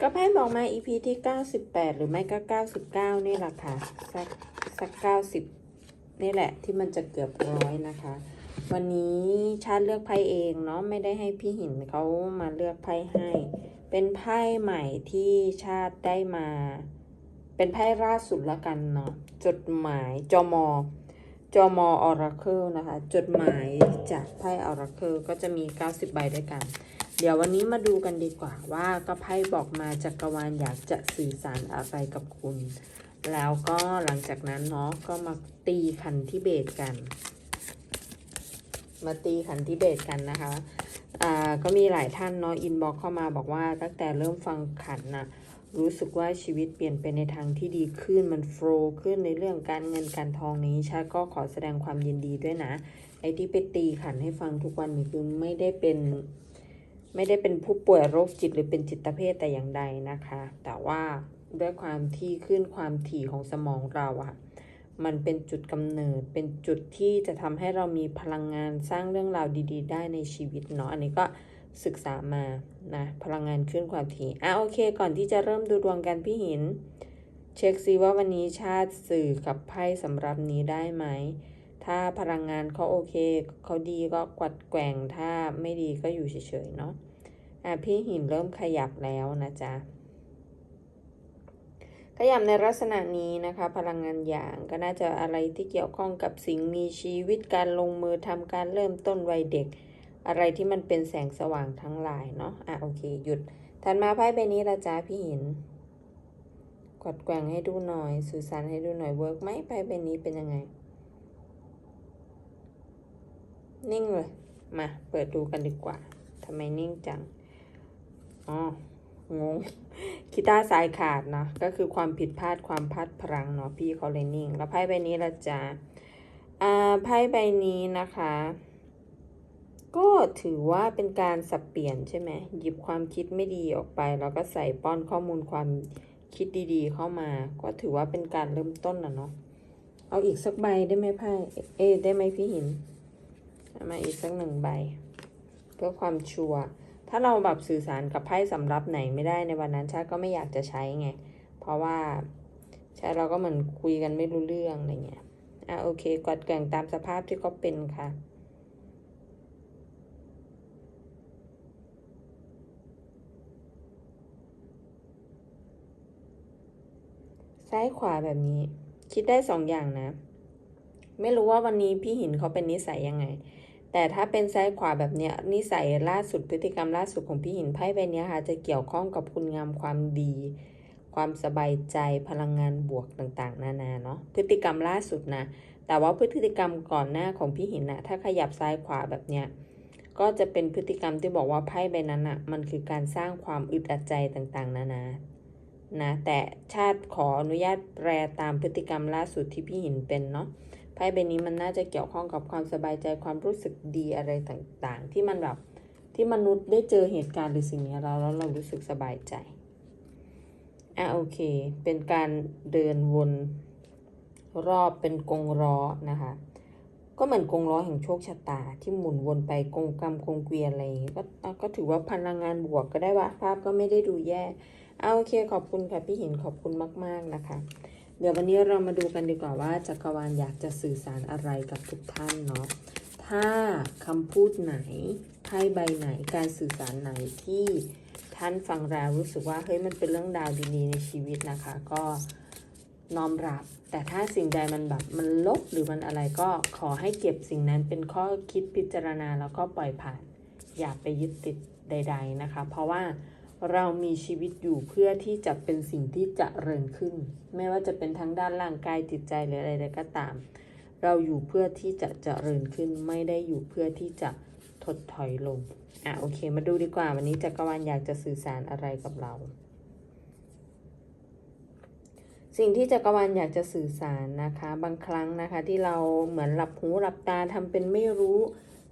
ก็ไพ่บอกมา EP ที่ 98 หรือไม่ก็ 99 นี่แหละค่ะ สักสัก 90 นี่แหละที่มันจะเกือบร้อยนะคะ วันนี้ชาติเลือกไพ่เองเนาะไม่ได้ให้พี่หินเขามาเลือกไพ่ให้ เป็นไพ่ใหม่ที่ชาติได้มา เป็นไพ่ล่าสุดละกันเนาะจดหมายจมจมออราเคิลนะคะ จดหมายจากไพ่ออราเคิลก็จะมี 90 ใบด้วยกัน เดี๋ยววันนี้มาดูกันดีกว่าว่าก็ไพ่บอกมาจักรวาลอยากจะสื่อสารอะไรกับคุณ แล้วก็หลังจากนั้นเนาะก็มาตีขันที่เบสกัน มาตีขันที่เบสกันนะคะอ่าก็มีหลายท่านเนาะอินบ็อกเข้ามาบอกว่าตั้งแต่เริ่มฟังขันนะรู้สึกว่าชีวิตเปลี่ยนไปในทางที่ดีขึ้นมันโฟล์ขึ้นในเรื่องการเงินการทองนี้ชาก็ขอแสดงความยินดีด้วยนะไอที่ไปตีขันให้ฟังทุกวันนี้คือไม่ได้เป็น ไม่ได้เป็นผู้ป่วยโรคจิตหรือเป็นจิตเภทแต่อย่างใดนะคะ แต่ว่าด้วยความที่ขึ้นความถี่ของสมองเราอะมันเป็นจุดกำเนิด เป็นจุดที่จะทำให้เรามีพลังงานสร้างเรื่องราวดี ๆ ได้ในชีวิตเนาะ อันนี้ก็ศึกษามานะ พลังงานขึ้นความถี่ อะโอเค ก่อนที่จะเริ่มดูดวงกันพี่หิน เช็คซิว่าวันนี้ชาติสื่อกับไพ่สำหรับนี้ได้ไหม ถ้าพลังงานเขาโอเค เขาดีก็กวัดแกว่ง ถ้าไม่ดีก็อยู่เฉยๆเนาะ อะพี่หินเริ่มขยับแล้วนะจ๊ะขยับในลักษณะนี้นะคะ พลังงานอย่างก็น่าจะอะไรที่เกี่ยวข้องกับสิ่งมีชีวิตการลงมือทำการเริ่มต้นวัยเด็ก อะไรที่มันเป็นแสงสว่างทั้งหลายเนาะอะโอเค หยุดถัดมาไพ่ใบนี้ละจ้าพี่หินกดแกว่งให้ดูหน่อยสื่อสารให้ดูหน่อยเวิร์กไหมไพ่ใบนี้เป็นยังไง นิ่งเลยมาเปิดดูกันดีกว่าทำไมนิ่งจัง อ๋องงกีตาร์สายขาดเนาะก็คือความผิดพลาดความพลาดพลังเนาะพี่เขาเลยนิ่ง แล้วไพ่ใบนี้ละจ้าอ่าไพ่ใบนี้นะคะ ก็ถือว่าเป็นการสับเปลี่ยนใช่ไหมหยิบความคิดไม่ดีออกไป แล้วก็ใส่ป้อนข้อมูลความคิดดีๆ เข้ามา ก็ถือว่าเป็นการเริ่มต้นนะเนาะเอาอีกสักใบได้ไหมไพ่เอยได้ไหมพี่หินเอามาอีกสักหนึ่งใบ เพื่อความชัวร์ ถ้าเราแบบสื่อสารกับไพ่สำรับไหนไม่ได้ในวันนั้นชาก็ไม่อยากจะใช้ไง เพราะว่าใช่เราก็เหมือนคุยกันไม่รู้เรื่องอะไรเงี้ย อะโอเคกดแกว่งตามสภาพที่เขาเป็นค่ะซ้ายขวาแบบนี้ คิดได้สองอย่างนะ ไม่รู้ว่าวันนี้พี่หินเขาเป็นนิสัยยังไง แต่ถ้าเป็นซ้ายขวาแบบเนี้ยนิสัยล่าสุดพฤติกรรมล่าสุดของพี่หินไพ่ใบเนี้ยค่ะจะเกี่ยวข้องกับคุณงามความดี ความสบายใจพลังงานบวกต่างๆ นานาเนาะพฤติกรรมล่าสุดนะ แต่ว่าพฤติกรรมก่อนหน้าของพี่หินนะถ้าขยับซ้ายขวาแบบเนี้ยก็จะเป็นพฤติกรรมที่บอกว่าไพ่ใบนั้นอะมันคือการสร้างความอึดอัดใจต่างๆ นานานะแต่ชาติขออนุญาตแปลตามพฤติกรรมล่าสุดที่พี่หินเป็นเนาะ ไพ่ใบนี้มันน่าจะเกี่ยวข้องกับความสบายใจความรู้สึกดีอะไรต่างๆ ที่มันแบบที่มนุษย์ได้เจอเหตุการณ์หรือสิ่งนี้เราแล้วเรารู้สึกสบายใจ อะโอเค เป็นการเดินวนรอบเป็นกงล้อนะคะ ก็เหมือนกงล้อแห่งโชคชะตาที่หมุนวนไปกงกรรมกงเกวียนอะไรอย่างงี้ก็ก็ถือว่าพลังงานบวกก็ได้ว่าภาพก็ไม่ได้ดูแย่ เอาโอเคขอบคุณค่ะพี่หินขอบคุณมาก ๆนะคะ เดี๋ยววันนี้เรามาดูกันดีกว่าว่าจักรวาลอยากจะสื่อสารอะไรกับทุกท่านเนาะ ถ้าคำพูดไหนไพ่ใบไหนการสื่อสารไหนที่ท่านฟังแล้วรู้สึกว่าเฮ้ยมันเป็นเรื่องราวดีๆในชีวิตนะคะ ก็น้อมรับ แต่ถ้าสิ่งใดมันแบบมันลบหรือมันอะไรก็ขอให้เก็บสิ่งนั้นเป็นข้อคิดพิจารณาแล้วก็ปล่อยผ่าน อย่าไปยึดติดใด ๆนะคะ เพราะว่า เรามีชีวิตอยู่เพื่อที่จะเป็นสิ่งที่จะเริญขึ้น ไม่ว่าจะเป็นทั้งด้านร่างกายจิตใจหรืออะไรก็ตาม เราอยู่เพื่อที่จะเจริญขึ้น ไม่ได้อยู่เพื่อที่จะถดถอยลง อะโอเค มาดูดีกว่า วันนี้จักรวาลอยากจะสื่อสารอะไรกับเรา สิ่งที่จักรวาลอยากจะสื่อสารนะคะ บางครั้งนะคะ ที่เราเหมือนหลับหูหลับตาทำเป็นไม่รู้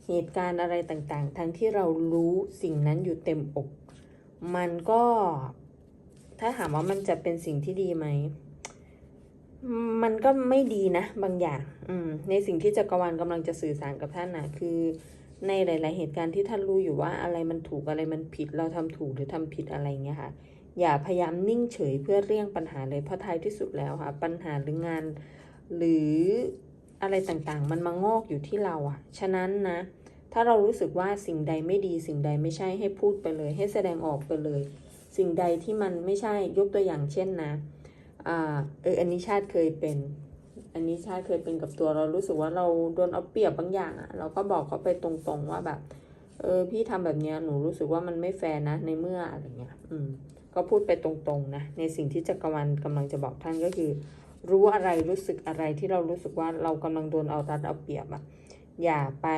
เหตุการณ์อะไรต่างๆ ทั้งที่เรารู้สิ่งนั้นอยู่เต็มอก มันก็ถ้าถามว่ามันจะเป็นสิ่งที่ดีไหม มันก็ไม่ดีนะบางอย่าง อืม ในสิ่งที่จักรวาลกำลังจะสื่อสารกับท่านนะคือในหลาย ๆ เหตุการณ์ที่ท่านรู้อยู่ว่าอะไรมันถูกอะไรมันผิด เราทำถูกหรือทำผิดอะไรเงี้ยค่ะ อย่าพยายามนิ่งเฉยเพื่อเลี่ยงปัญหาเลยเพราะท้ายที่สุดแล้วค่ะ ปัญหาหรืองาน หรืออะไรต่าง ๆ มันมางอกอยู่ที่เราอะฉะนั้นนะ ถ้าเรารู้สึกว่าสิ่งใดไม่ดี สิ่งใดไม่ใช่ให้พูดไปเลย ให้แสดงออกไปเลย สิ่งใดที่มันไม่ใช่ยกตัวอย่างเช่นนะอ่าเอออันนี้ชาติเคยเป็น อันนี้ชาติเคยเป็นกับตัวเรารู้สึกว่าเราโดนเอาเปรียบบางอย่างอะเราก็บอกเขาไปตรงๆว่าแบบ เออพี่ทำแบบเนี้ยหนูรู้สึกว่ามันไม่แฟร์นะในเมื่ออะไรเงี้ย อืม ก็พูดไปตรงๆนะในสิ่งที่จักรวาลกำลังจะบอกท่านก็คือ รู้อะไรรู้สึกอะไรที่เรารู้สึกว่าเรากำลังโดนเอารัดเอาเปรียบอะอย่าไป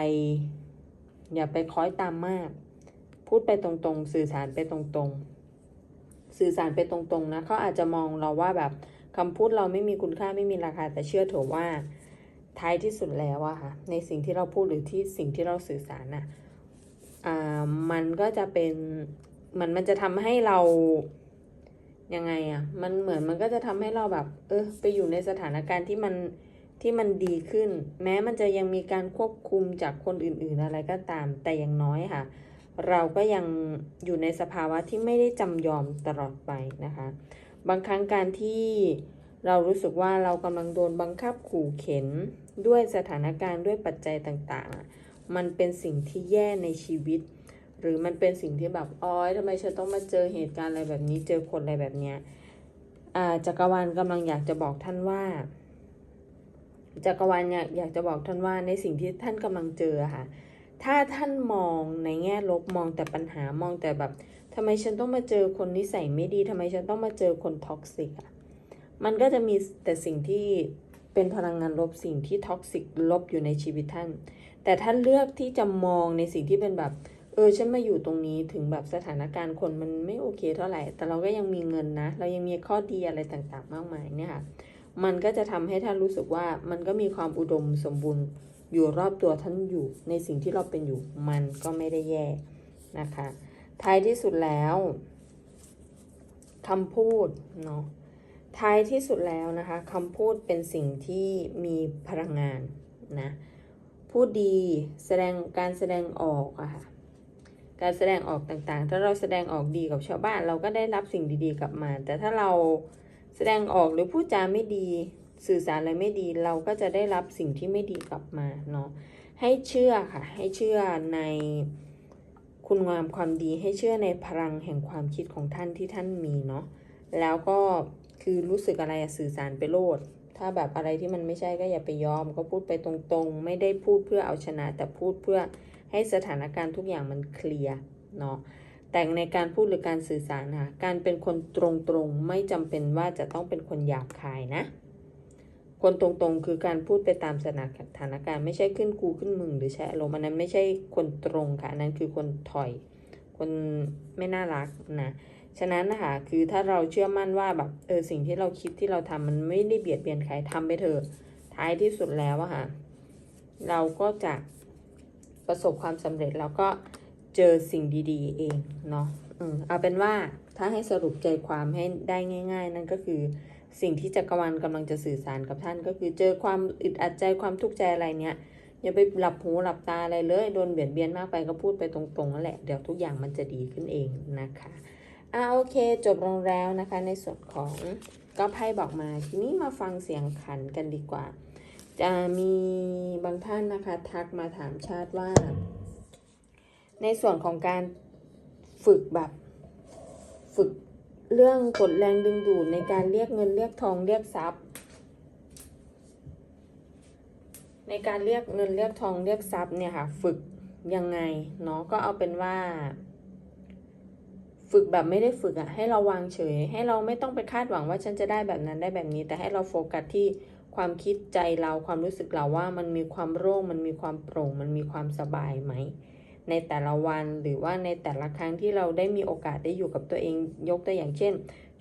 อย่าไปคล้อยตามมาก พูดไปตรงๆ สื่อสารไปตรงๆ สื่อสารไปตรงๆนะเขาอาจจะมองเราว่าแบบคำพูดเราไม่มีคุณค่าไม่มีราคาแต่เชื่อเถอะว่าท้ายที่สุดแล้วอะค่ะในสิ่งที่เราพูดหรือที่สิ่งที่เราสื่อสารน่ะอ่ามันก็จะเป็นเหมือนมันจะทำให้เรายังไงอะ่ะมันเหมือนมันก็จะทำให้เราแบบ เออไปอยู่ในสถานการณ์ที่มัน ที่มันดีขึ้น แม้มันจะยังมีการควบคุมจากคนอื่นๆอะไรก็ตาม แต่อย่างน้อยค่ะ เราก็ยังอยู่ในสภาวะที่ไม่ได้จำยอมตลอดไปนะคะ บางครั้งการที่เรารู้สึกว่าเรากำลังโดนบังคับขู่เข็นด้วยสถานการณ์ด้วยปัจจัยต่างๆ มันเป็นสิ่งที่แย่ในชีวิต หรือมันเป็นสิ่งที่แบบอ้อยทำไมฉันต้องมาเจอเหตุการณ์อะไรแบบนี้เจอคนอะไรแบบเนี้ยจักรวาลกำลังอยากจะบอกท่านว่า จักรวาลอยากอยากจะบอกท่านว่าในสิ่งที่ท่านกำลังเจอค่ะ ถ้าท่านมองในแง่ลบมองแต่ปัญหามองแต่แบบทำไมฉันต้องมาเจอคนนิสัยไม่ดีทำไมฉันต้องมาเจอคนท็อกซิกอะมันก็จะมีแต่สิ่งที่เป็นพลังงานลบสิ่งที่ท็อกซิกลบอยู่ในชีวิตท่าน แต่ท่านเลือกที่จะมองในสิ่งที่เป็นแบบ เออฉันมาอยู่ตรงนี้ถึงแบบสถานการณ์คนมันไม่โอเคเท่าไหร่ แต่เราก็ยังมีเงินนะ เรายังมีข้อดีอะไรต่างๆ มากมายเนี่ยค่ะ มันก็จะทำให้ท่านรู้สึกว่ามันก็มีความอุดมสมบูรณ์อยู่รอบตัวท่านอยู่ ในสิ่งที่เราเป็นอยู่มันก็ไม่ได้แย่นะคะท้ายที่สุดแล้วคำพูดเนาะท้ายที่สุดแล้วนะคะคำพูดเป็นสิ่งที่มีพลังงานนะพูดดีแสดงการแสดงออกอะค่ะการแสดงออกต่างๆ ถ้าเราแสดงออกดีกับชาวบ้าน เราก็ได้รับสิ่งดีๆกลับมา แต่ถ้าเรา แสดงออกหรือพูดจาไม่ดีสื่อสารอะไรไม่ดีเราก็จะได้รับสิ่งที่ไม่ดีกลับมาเนาะให้เชื่อค่ะ ให้เชื่อในคุณงามความดีให้เชื่อในพลังแห่งความคิดของท่านที่ท่านมีเนาะแล้วก็คือรู้สึกอะไรสื่อสารไปโลด ถ้าแบบอะไรที่มันไม่ใช่ก็อย่าไปยอม ก็พูดไปตรงๆ ไม่ได้พูดเพื่อเอาชนะ แต่พูดเพื่อให้สถานการณ์ทุกอย่างมันเคลียร์เนาะ แต่ในการพูดหรือการสื่อสารค่ะการเป็นคนตรงๆ ไม่จำเป็นว่าจะต้องเป็นคนหยาบคายนะ คนตรงๆ คือการพูดไปตามสถานการณ์ไม่ใช่ขึ้นกูขึ้นมึงหรือใช้อารมณ์อันนั้นไม่ใช่คนตรงค่ะอันนั้นคือคนถอย คนไม่น่ารักนะฉะนั้นนะคะคือถ้าเราเชื่อมั่นว่าแบบเออสิ่งที่เราคิดที่เราทำมันไม่ได้เบียดเบียนใครทำไปเถอะท้ายที่สุดแล้วอะค่ะเราก็จะประสบความสำเร็จแล้วก็ เจอสิ่งดีๆ เองเนาะอืมเอาเป็นว่าถ้าให้สรุปใจความให้ได้ง่าย ๆ นั่นก็คือ สิ่งที่จักรวาลกำลังจะสื่อสารกับท่าน ก็คือเจอความอึดอัดใจความทุกข์ใจอะไรเนี้ยอย่าไปหลับหูหลับตาอะไรเลยโดนเบียดเบียนมากไปก็พูดไปตรงๆนั่นแหละเดี๋ยวทุกอย่างมันจะดีขึ้นเองนะคะอ่าโอเคจบลงแล้วนะคะ ในส่วนของก็ไพ่บอกมาทีนี้มาฟังเสียงขันกันดีกว่า จะมีบางท่านนะคะ ทักมาถามชาติว่า ในส่วนของการฝึกแบบ ฝึกเรื่องกดแรงดึงดูดในการเรียกเงินเรียกทองเรียกทรัพย์ ในการเรียกเงินเรียกทองเรียกทรัพย์เนี่ยค่ะฝึกยังไงเนาะก็เอาเป็นว่า ฝึกแบบไม่ได้ฝึกอะให้เราวางเฉย ให้เราไม่ต้องไปคาดหวังว่าฉันจะได้แบบนั้นได้แบบนี้ แต่ให้เราโฟกัสที่ความคิดใจเราความรู้สึกเราว่ามันมีความโล่งมันมีความโปร่ง มันมีความสบายไหม ในแต่ละวันหรือว่าในแต่ละครั้งที่เราได้มีโอกาสได้อยู่กับตัวเองยกตัวอย่างเช่น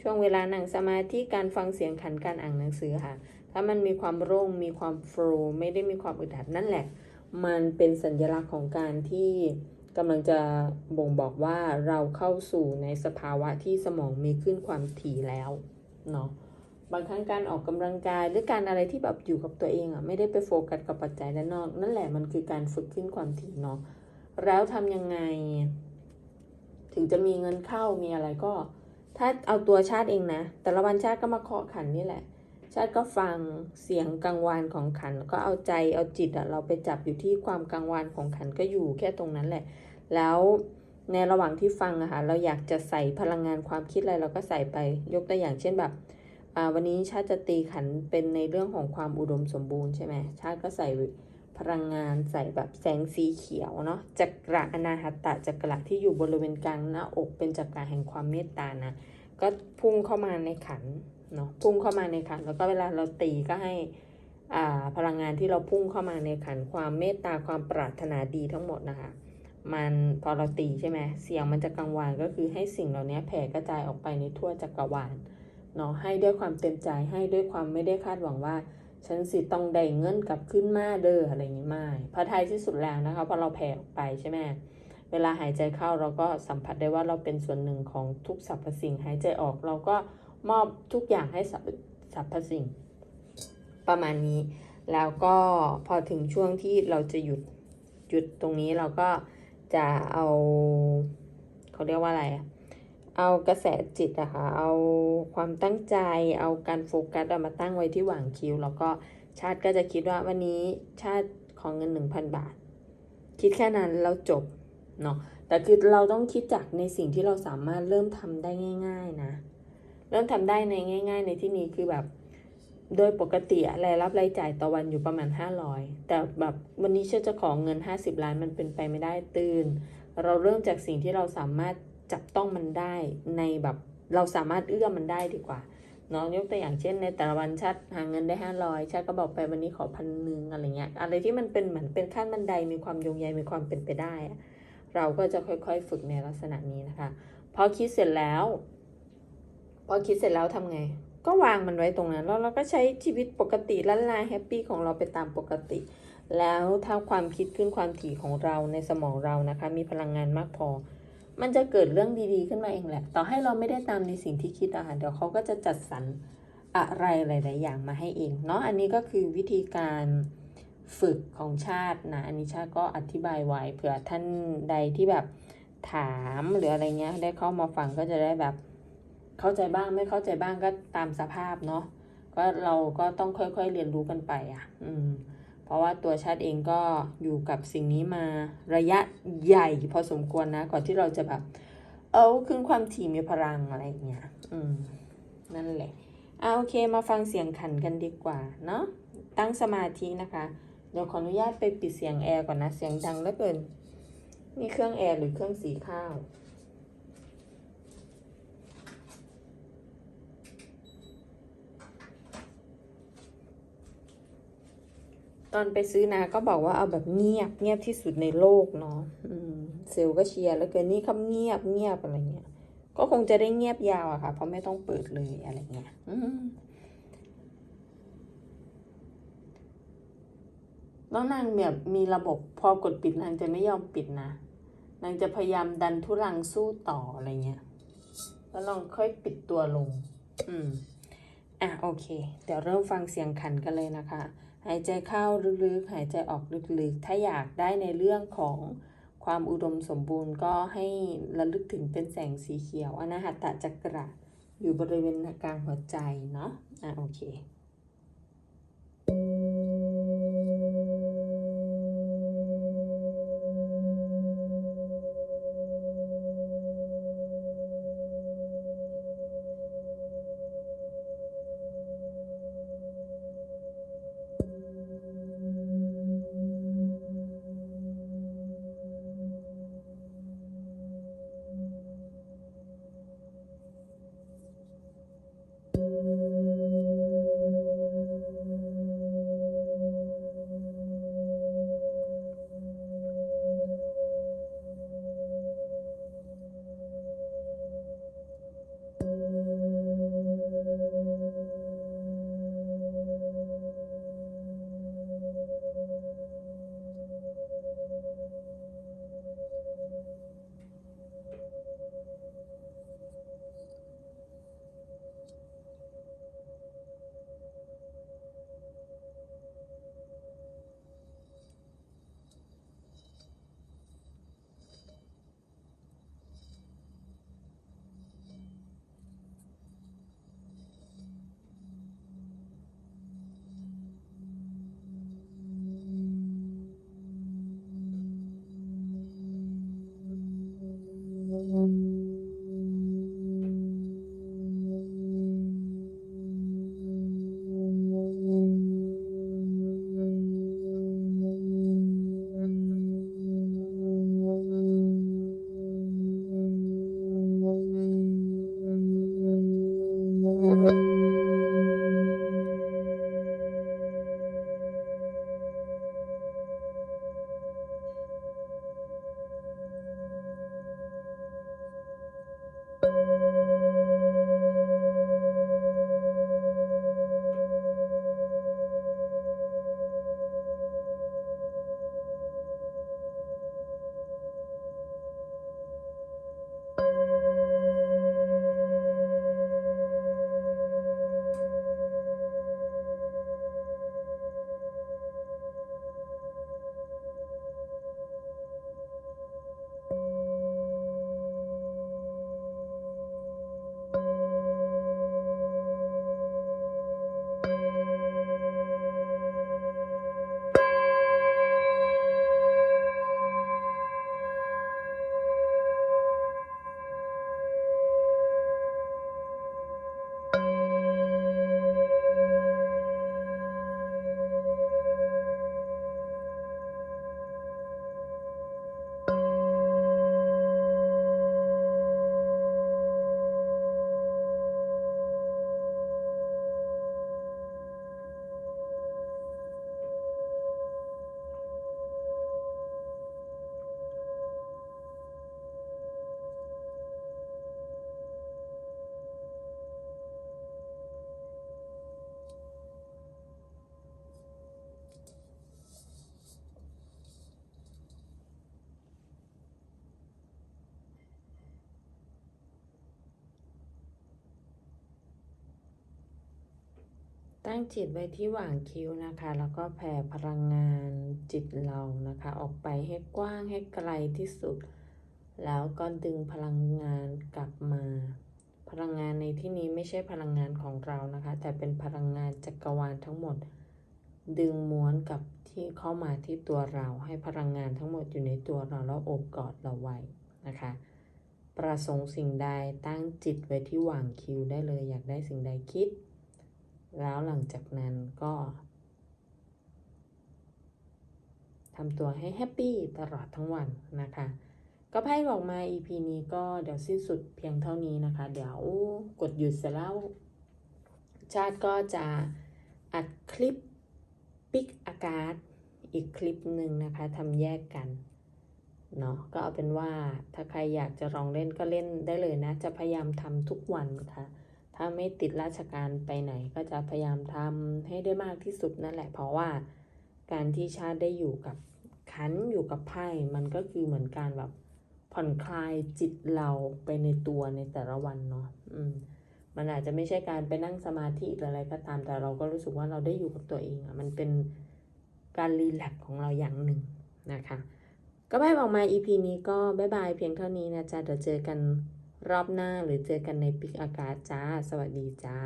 ช่วงเวลานั่งสมาธิการฟังเสียงขันการอ่านหนังสือค่ะ ถ้ามันมีความโล่งมีความโฟล์ไม่ได้มีความอึดอัดนั่นแหละ มันเป็นสัญลักษณ์ของการที่กำลังจะบ่งบอกว่าเราเข้าสู่ในสภาวะที่สมองมีขึ้นความถี่แล้วเนาะบางครั้งการออกกำลังกายหรือการอะไรที่แบบอยู่กับตัวเองอะ่ะไม่ได้ไปโฟกัสกับปัจจัยด้านนอก นั่นแหละมันคือการฝึกขึ้นความถี่เนาะ แล้วทำยังไง ถึงจะมีเงินเข้ามีอะไรก็ ถ้าเอาตัวชาติเองนะ แต่ละวันชาติก็มาเคาะขันนี่แหละ ชาติก็ฟังเสียงกังวานของขัน ก็เอาใจเอาจิตอะเราไปจับอยู่ที่ความกังวานของขันก็อยู่แค่ตรงนั้นแหละ แล้วในระหว่างที่ฟังอะค่ะเราอยากจะใส่พลังงานความคิดอะไรเราก็ใส่ไปยกตัวอย่างเช่นแบบวันนี้ชาติจะตีขันเป็นในเรื่องของความอุดมสมบูรณ์ใช่ไหมชาติก็ใส่ พลังงานใส่แบบแสงสีเขียวเนาะจักระอนาหัตตะจักระที่อยู่บริเวณกลางหน้าอกเป็นจักระแห่งความเมตตานะ ก็พุ่งเข้ามาในขันเนาะพุ่งเข้ามาในขัน แล้วก็เวลาเราตีก็ให้อ่าพลังงานที่เราพุ่งเข้ามาในขันความเมตตาความปรารถนาดีทั้งหมดนะคะ มันพอเราตีใช่ไหมเสียงมันจะกังวานก็คือให้สิ่งเหล่านี้แผ่กระจายออกไปในทั่วจักรวาลเนาะให้ด้วยความเต็มใจให้ด้วยความไม่ได้คาดหวังว่า ฉันสิต้องได้เงินกลับขึ้นมาเด้ออะไรอย่างนี้ไม่พระไทายที่สุดแล้วนะคะพอเราแผ่ออกไปใช่ไหมเวลาหายใจเข้าเราก็สัมผัสได้ว่าเราเป็นส่วนหนึ่งของทุกสรรพสิ่ง หายใจออกเราก็มอบทุกอย่างให้สรรพสรรพสิ่ง ประมาณนี้ แล้วก็พอถึงช่วงที่เราจะหยุดหยุดตรงนี้เราก็จะเอาเขาเรียกว่าอะไรอะ เอากระแสจิตอะค่ะเอาความตั้งใจ เอาการโฟกัสอะมาตั้งไว้ที่หว่างคิ้ว แล้วก็ชาติก็จะคิดว่าวันนี้ชาติของเงิน 1,000 บาท คิดแค่นั้นแล้วจบเนาะแต่คือเราต้องคิดจากในสิ่งที่เราสามารถเริ่มทำได้ง่าย ๆนะ เริ่มทำได้ในง่าย ๆ ในที่นี้คือแบบโดยปกติอะรายรับรายจ่ายต่อวันอยู่ประมาณ 500 แต่แบบวันนี้เชื่อจะขอเงิน 50 ล้านมันเป็นไปไม่ได้ตื่น เราเริ่มจากสิ่งที่เราสามารถ จับต้องมันได้ในแบบเราสามารถเอื้อมมันได้ดีกว่าเนาะยกตัวอย่างเช่นในแต่ละวันชัดหาเงินได้500ชัดก็บอกไปวันนี้ขอพันหนึ่งอะไรเงี้ยอะไรที่มันเป็นเหมือนเป็นขั้นบันไดมีความยงใยมีความเป็นไปได้ เราก็จะค่อยๆฝึกในลักษณะนี้นะคะพอคิดเสร็จแล้วพอคิดเสร็จแล้วทำไง ก็วางมันไว้ตรงนั้น แล้วเราก็ใช้ชีวิตปกติล้านลาแฮปปี้ของเราไปตามปกติ แล้วถ้าความคิดขึ้นความถี่ของเราในสมองเรานะคะ มีพลังงานมากพอ มันจะเกิดเรื่องดีๆขึ้นมาเองแหละ ต่อให้เราไม่ได้ตามในสิ่งที่คิดอะค่ะเดี๋ยวเขาก็จะจัดสรรอะไรหลาย ๆ อย่างมาให้เองเนาะอันนี้ก็คือวิธีการฝึกของชาตินะอันนี้ชาติก็อธิบายไว้เผื่อท่านใดที่แบบถามหรืออะไรเงี้ยได้เข้ามาฟังก็จะได้แบบเข้าใจบ้างไม่เข้าใจบ้างก็ตามสภาพเนาะก็เราก็ต้องค่อย ๆ เรียนรู้กันไปอะ อืม เพราะว่าตัวชาติเองก็อยู่กับสิ่งนี้มาระยะใหญ่พอสมควรนะ ก่อนที่เราจะแบบ เอาขึ้นความถี่มีพลังอะไรอย่างเงี้ย อืม นั่นแหละอ่าโอเคมาฟังเสียงขันกันดีกว่า เนาะ ตั้งสมาธินะคะ เดี๋ยวขออนุญาตไปปิดเสียงแอร์ก่อนนะ เสียงดังเหลือเกินนี่เครื่องแอร์หรือเครื่องสีข้าว ตอนไปซื้อนาก็บอกว่าเอาแบบเงียบ เงียบที่สุดในโลกเนาะเซลล์ก็เชียร์แล้วเกินนี่คำเงียบเงียบอะไรเงี้ย ก็คงจะได้เงียบยาวอะค่ะ เพราะไม่ต้องเปิดเลยอะไรเงี้ยอืมแล้วนางแบบมีระบบพอกดปิดนางจะไม่ยอมปิดนะนางจะพยายามดันทุรังสู้ต่ออะไรเงี้ย แล้วลองค่อยปิดตัวลง อืม อะโอเค เดี๋ยวเริ่มฟังเสียงขันกันเลยนะคะ หายใจเข้าลึกๆ หายใจออกลึกๆ ถ้าอยากได้ในเรื่องของความอุดมสมบูรณ์ก็ให้ระลึกถึงเป็นแสงสีเขียวอนาหัตตจักระอยู่บริเวณกลางหัวใจเนาะอะโอเค ตั้งจิตไว้ที่หว่างคิ้วนะคะ แล้วก็แผ่พลังงานจิตเรานะคะ ออกไปให้กว้างให้ไกลที่สุด แล้วก็ดึงพลังงานกลับมา พลังงานในที่นี้ไม่ใช่พลังงานของเรานะคะ แต่เป็นพลังงานจักรวาลทั้งหมด ดึงม้วนกับที่เข้ามาที่ตัวเรา ให้พลังงานทั้งหมดอยู่ในตัวเราแล้วโอบกอดเราไว้นะคะ ประสงค์สิ่งใดตั้งจิตไว้ที่หว่างคิ้วได้เลย อยากได้สิ่งใดคิด แล้วหลังจากนั้นก็ทำตัวให้แฮปปี้ตลอดทั้งวันนะคะ ก็ไพ่ออกมา EP นี้ก็เดี๋ยวสิ้นสุดเพียงเท่านี้นะคะ เดี๋ยวกดหยุดเสร็จแล้ว ชาติก็จะอัดคลิปปิกอากาศอีกคลิปหนึ่งนะคะทำแยกกันเนาะก็เอาเป็นว่าถ้าใครอยากจะลองเล่นก็เล่นได้เลยนะ จะพยายามทำทุกวันค่ะ ถ้าไม่ติดราชการไปไหนก็จะพยายามทำให้ได้มากที่สุดนั่นแหละ เพราะว่าการที่ชาติได้อยู่กับขันอยู่กับไพ่มันก็คือเหมือนการแบบผ่อนคลายจิตเราไปในตัวในแต่ละวันเนาะอืมมันอาจจะไม่ใช่การไปนั่งสมาธิหรืออะไรก็ตามแต่เราก็รู้สึกว่าเราได้อยู่กับตัวเองอะมันเป็นการรีแลกซ์ของเราอย่างหนึ่งนะคะ ก็บายบอกมา EP นี้ก็บายบายเพียงเท่านี้นะจ๊ะเดี๋ยวเจอกัน รอบหน้าหรือเจอกันในปิกอากาศจ้า สวัสดีจ้า